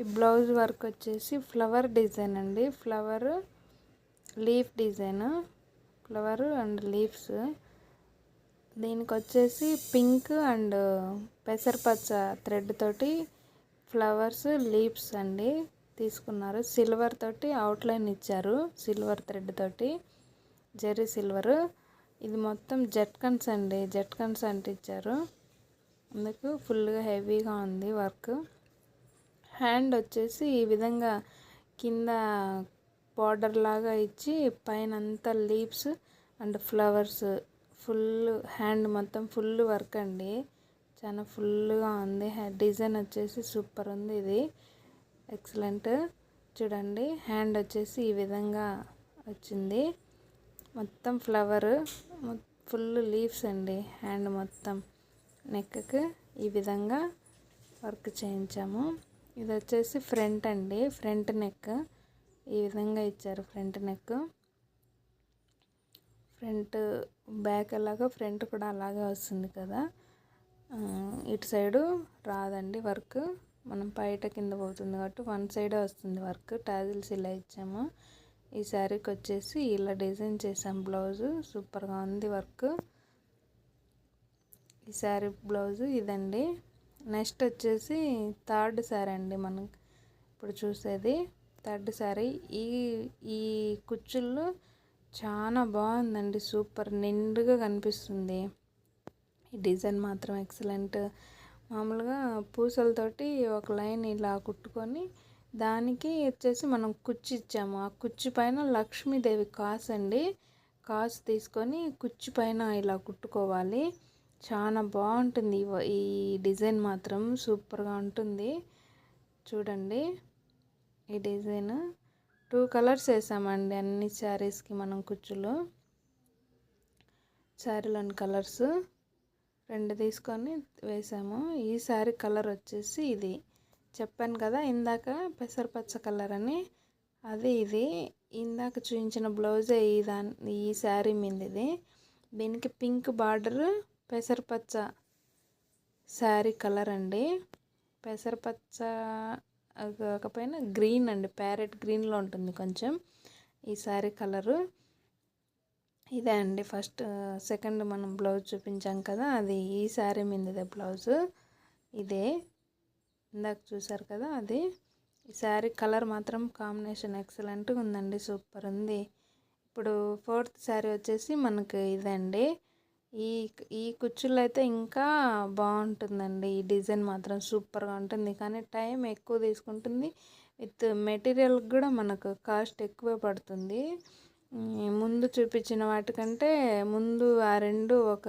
ఈ blouse work వచ్చేసి flower design అండి. Flower leaf design flower and leaves. దీనికి వచ్చేసి పింక్ అండ్ పెసరపచ్చ థ్రెడ్ తోటి ఫ్లవర్స్ లీవ్స్ అండి తీసుకున్నారు. సిల్వర్ తోటి అవుట్లైన్ ఇచ్చారు సిల్వర్ థ్రెడ్ తోటి. జెర్రీ సిల్వర్. ఇది మొత్తం జట్కన్స్ అండి జట్కన్స్ అంటించారు అందుకు ఫుల్గా హెవీగా ఉంది వర్క్. హ్యాండ్ వచ్చేసి ఈ విధంగా కింద బార్డర్ లాగా ఇచ్చి పైన అంతా leaves and flowers full hand మొత్తం ఫుల్ వర్క్ అండి. చాలా ఫుల్గా ఉంది. డిజైన్ వచ్చేసి సూపర్ ఉంది ఇది. ఎక్సలెంట్. చూడండి హ్యాండ్ వచ్చేసి ఈ విధంగా వచ్చింది. మొత్తం ఫ్లవర్ ఫుల్ లీవ్స్ అండి హ్యాండ్ మొత్తం. నెక్కకు ఈ విధంగా వర్క్ చేయించాము. ఇది వచ్చేసి ఫ్రంట్ అండి. Front neck. ఈ విధంగా ఇచ్చారు ఫ్రంట్ నెక్. ఫ్రంట్ బ్యాక్ ఎలాగో ఫ్రంట్ కూడా అలాగే వస్తుంది కదా. ఇటు సైడు రాదండి వర్క్. మనం బయట కింద పోతుంది కాబట్టి వన్ సైడే వస్తుంది వర్క్. టాజిల్స్ ఇలా ఇచ్చాము. ఈ శారీకి వచ్చేసి ఇలా డిజైన్ చేసాం బ్లౌజ్. సూపర్గా ఉంది వర్క్. ఈ శారీ బ్లౌజ్ ఇదండి. నెక్స్ట్ వచ్చేసి థర్డ్ శారీ అండి మనం ఇప్పుడు చూసేది. థర్డ్ శారీ ఈ ఈ కుచ్చుళ్ళు చాలా బాగుందండి. సూపర్ నిండుగా కనిపిస్తుంది. ఈ డిజైన్ మాత్రం ఎక్సలెంట్. మామూలుగా పూసలతోటి ఒక లైన్ ఇలా కుట్టుకొని దానికి వచ్చేసి మనం కుచ్చి ఇచ్చాము. ఆ కుచ్చి పైన లక్ష్మీదేవి కాసు అండి. కాసు తీసుకొని కుచ్చి పైన ఇలా కుట్టుకోవాలి. చాలా బాగుంటుంది. ఈ డిజైన్ మాత్రం సూపర్గా ఉంటుంది. చూడండి. ఈ డిజైన్ టూ కలర్స్ వేసామండి అన్ని శారీస్కి మనం కుచ్చులు. శారీలోని కలర్స్ రెండు తీసుకొని వేసాము. ఈ శారీ కలర్ వచ్చేసి ఇది. చెప్పాను కదా ఇందాక పెసరపచ్చ కలర్ అని. అది ఇది. ఇందాక చూపించిన బ్లౌజే ఈ దాని ఈ శారీ మీద ఇది దీనికి పింక్ బార్డర్ పెసరపచ్చ శారీ కలర్ అండి. పెసరపచ్చ కాకపోయినా గ్రీన్ అండి. ప్యారెట్ గ్రీన్లో ఉంటుంది కొంచెం ఈ శారీ కలరు. ఇదే అండి ఫస్ట్ సెకండ్ మనం బ్లౌజ్ చూపించాం కదా అది ఈ శారీ మీదే బ్లౌజ్. ఇదే ఇందాక చూసారు కదా అది. ఈ శారీ కలర్ మాత్రం కాంబినేషన్ ఎక్సలెంట్గా ఉందండి. సూపర్ ఉంది. ఇప్పుడు ఫోర్త్ శారీ వచ్చేసి మనకు ఇదండి. ఈ ఈ కుచ్చులు అయితే ఇంకా బాగుంటుందండి. ఈ డిజైన్ మాత్రం సూపర్గా ఉంటుంది. కానీ టైం ఎక్కువ తీసుకుంటుంది. విత్ మెటీరియల్ కూడా మనకు కాస్ట్ ఎక్కువే పడుతుంది. ముందు చూపించిన వాటికంటే ముందు ఆ రెండు ఒక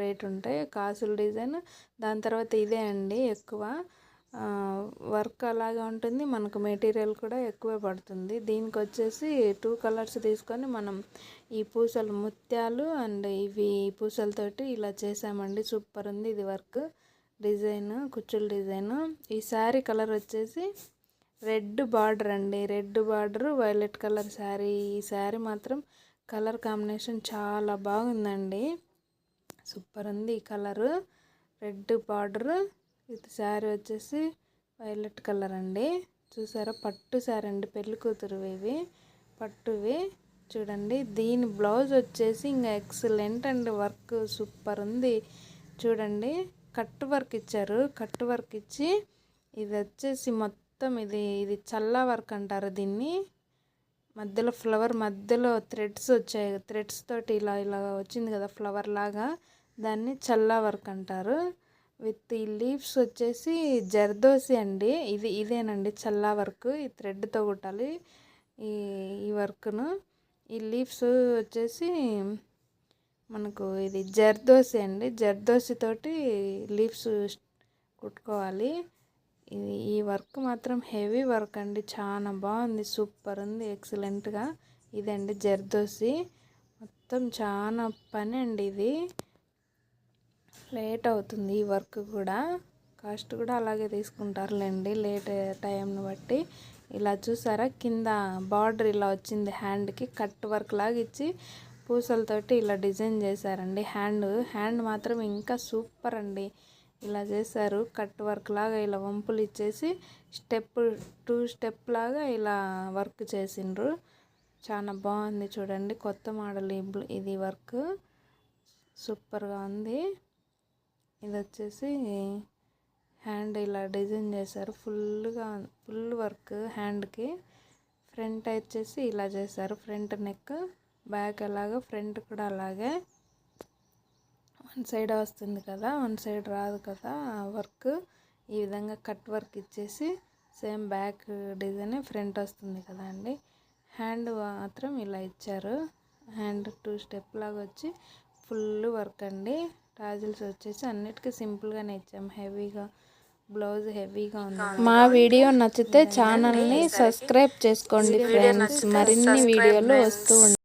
రేట్ ఉంటాయి. కాసుల డిజైన్ దాని తర్వాత ఇదే అండి ఎక్కువ. వర్క్ అలాగే ఉంటుంది. మనకు మెటీరియల్ కూడా ఎక్కువే పడుతుంది. దీనికి వచ్చేసి టూ కలర్స్ తీసుకొని మనం ఈ పూసలు ముత్యాలు అండ్ ఇవి పూసలతోటి ఇలా చేసామండి. సూపర్ ఉంది ఇది వర్క్. డిజైన్ కుచ్చుల డిజైన్. ఈ శారీ కలర్ వచ్చేసి రెడ్ బార్డర్ అండి. Red border violet colour sari. ఈ శారీ మాత్రం కలర్ కాంబినేషన్ చాలా బాగుందండి. సూపర్ ఉంది ఈ కలరు. Red border. ఇది శారీ వచ్చేసి వైలెట్ కలర్ అండి. చూసారా? పట్టు శారీ అండి. పెళ్ళి కూతురు ఇవి. పట్టువి. చూడండి. దీని బ్లౌజ్ వచ్చేసి ఇంకా ఎక్సలెంట్ అండి. వర్క్ సూపర్ ఉంది. చూడండి. కట్ వర్క్ ఇచ్చారు. కట్ వర్క్ ఇచ్చి ఇది వచ్చేసి మొత్తం ఇది ఇది చల్లా వర్క్ అంటారు దీన్ని. మధ్యలో ఫ్లవర్ మధ్యలో థ్రెడ్స్ వచ్చాయి. థ్రెడ్స్ తోటి ఇలా ఇలా వచ్చింది కదా ఫ్లవర్ లాగా. దాన్ని చల్లా వర్క్ అంటారు. విత్ ఈ లీవ్స్ వచ్చేసి జర్దోసి అండి. ఇది ఇదేనండి చల్లా వర్క్. ఈ థ్రెడ్తో కుట్టాలి ఈ ఈ వర్క్ను. ఈ లీవ్స్ వచ్చేసి మనకు ఇది జర్దోసి అండి. జర్దోసి తోటి లీవ్స్ కుట్టుకోవాలి. ఇది ఈ వర్క్ మాత్రం హెవీ వర్క్ అండి. చాలా బాగుంది. సూపర్ ఉంది. ఎక్సలెంట్గా. ఇదండి జర్దోసి. మొత్తం చాలా పని అండి ఇది. లేట్ అవుతుంది ఈ వర్క్ కూడా. కాస్ట్ కూడా అలాగే తీసుకుంటారులేండి లేట్ టైంని బట్టి. ఇలా చూసారా? కింద బార్డర్ ఇలా వచ్చింది హ్యాండ్కి. కట్ వర్క్ లాగా ఇచ్చి పూసలతోటి ఇలా డిజైన్ చేశారండి. హ్యాండ్ హ్యాండ్ మాత్రం ఇంకా సూపర్ అండి. ఇలా చేశారు. కట్ వర్క్ లాగా ఇలా వంపులు ఇచ్చేసి స్టెప్ టూ స్టెప్ లాగా ఇలా వర్క్ చేసిండ్రు. చాలా బాగుంది చూడండి. కొత్త మోడల్ ఇది వర్క్. సూపర్గా ఉంది. ఇది వచ్చేసి హ్యాండ్ ఇలా డిజైన్ చేశారు. ఫుల్గా ఫుల్ వర్క్ హ్యాండ్కి. ఫ్రంట్ వచ్చేసి ఇలా చేశారు. ఫ్రంట్ నెక్ బ్యాక్ అలాగా ఫ్రంట్ కూడా అలాగే. వన్ సైడ్ వస్తుంది కదా వన్ సైడ్ రాదు కదా వర్క్. ఈ విధంగా కట్ వర్క్ ఇచ్చేసి సేమ్ బ్యాక్ డిజైన్ ఫ్రంట్ వస్తుంది కదా అండి. హ్యాండ్ మాత్రం ఇలా ఇచ్చారు. హ్యాండ్ టూ స్టెప్ లాగా వచ్చి ఫుల్ వర్క్ అండి. టాజిల్స్ వచ్చేసి అన్నిటికీ సింపుల్గానే ఇచ్చాం. హెవీగా బ్లౌజ్ హెవీగా ఉంది. మా వీడియో నచ్చితే ఛానల్ని సబ్స్క్రైబ్ చేసుకోండి ఫ్రెండ్స్. మరిన్ని వీడియోలు వస్తూ ఉంటాయి.